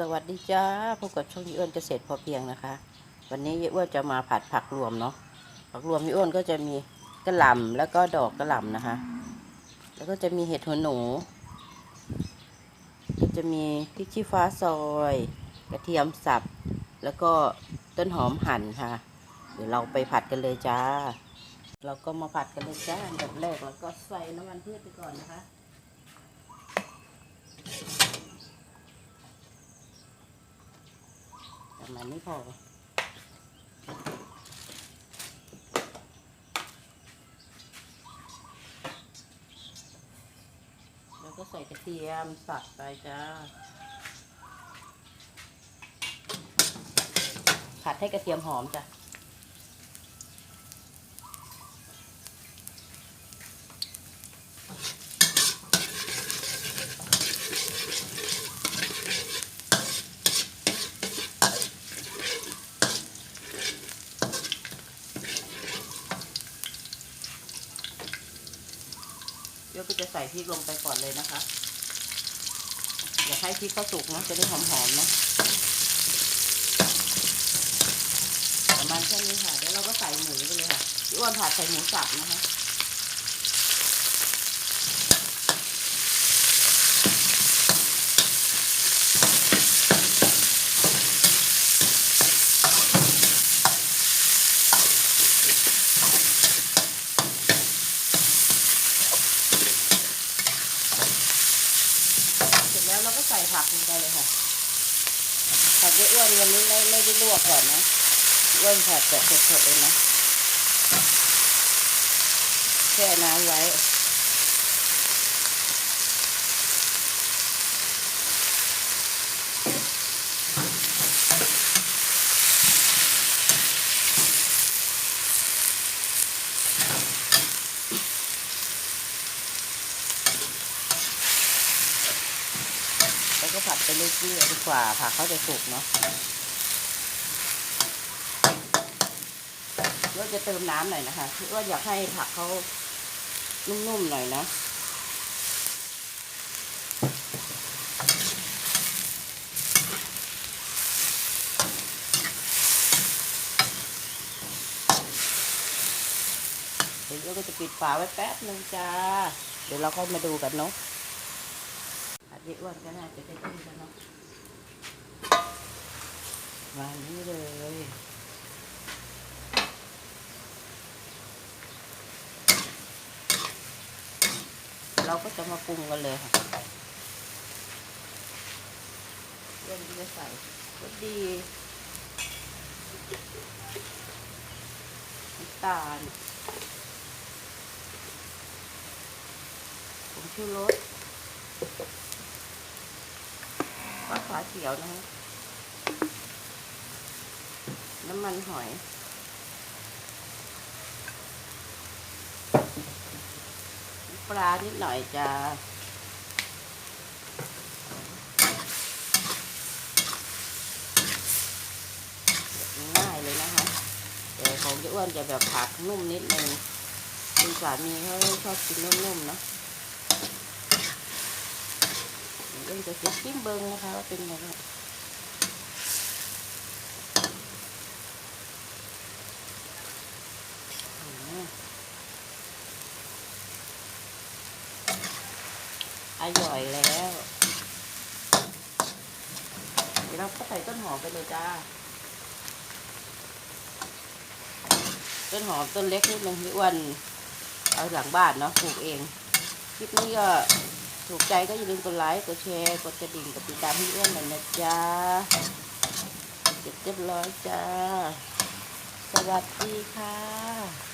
สวัสดีจ้าพบกับช่องยี่อ้วนเกษตรพอเพียงนะคะ วันนี้ยี่อ้วนจะมาผัดผักรวมเนาะผักรวมยี่อ้วนก็จะมีกระหล่ำแล้วก็ดอกกระหล่ำนะคะ แล้วก็จะมีเห็ดหัวหนูก็จะมีพริกชี้ฟ้าซอย กระเทียมสับ แล้วก็ต้นหอมหั่นค่ะ เดี๋ยวเราไปผัดกันเลยจ้า เราก็มาผัดกันเลยจ้าอันดับแรกเราก็ใส่น้ำมันพืชไปก่อนนะคะ ประมาณนี้พอแล้วก็ใส่กระเทียมสับไปจ้าผัดให้กระเทียมหอมจ้ะ เดี๋ยวก็จะใส่พริกลงไปก่อนเลยนะคะ อย่าให้พริกเขาสุกนะจะได้หอมๆนะประมาณแค่นี้ค่ะเดี๋ยวเราก็ใส่หมูไปเลยค่ะพี่อ้วนผัดใส่หมูสับนะคะ เสร็จแล้วเราก็ใส่ ผักลงไปเลยค่ะผักเยอะอ้วนวันนี้ไม่ไม่ได้ลวกก่อนนะอ้วนผัดแบบสดๆเลยนะแช่น้ำไว้ ก็ผัดไปเรื่อยๆดีกว่าผักเขาจะสุกเนาะเราจะเติมน้ำหน่อยนะคะคือว่าอยากให้ผักเขานุ่มๆหน่อยนะเดี๋ยวเราก็จะปิดฝาไว้แป๊บนึงจ้า เดี๋ยวเราค่อยมาดูกันเนาะ อันนี้อ้วนก็น่าจะได้กินแล้วเนาะมานี้เลย เราก็จะมาปรุงกันเลยค่ะเรื่องที่จะใส่ก็ดีน้ำตาลผงชูรส ฟ้าฝาเขียวนะฮะน้ำมันหอยปลานิดหน่อยจะง่ายเลยนะคะ แต่ของจะอ้วนจะแบบผักนุ่มนิดนึงคุณสามีเขาชอบกินนุ่มๆเนาะ เดี๋ยวจะเสียชิมเบิ้งนะคะว่าเป็นไงบ้างอืมอร่อยแล้ว เดี๋ยวเราก็ใส่ต้นหอมไปเลยจ้า ต้นหอมต้นเล็กนิดนึงพี่อ้วันเอาหลังบ้านเนาะปลูกเอง คลิปนี้ก็ ถูกใจก็อย่าลืมกดไลค์ กดแชร์ กดกระดิ่ง กดติดตามพี่อ้อนหน่อยนะจ๊ะเสร็จเรียบร้อยจ้า สวัสดีค่ะ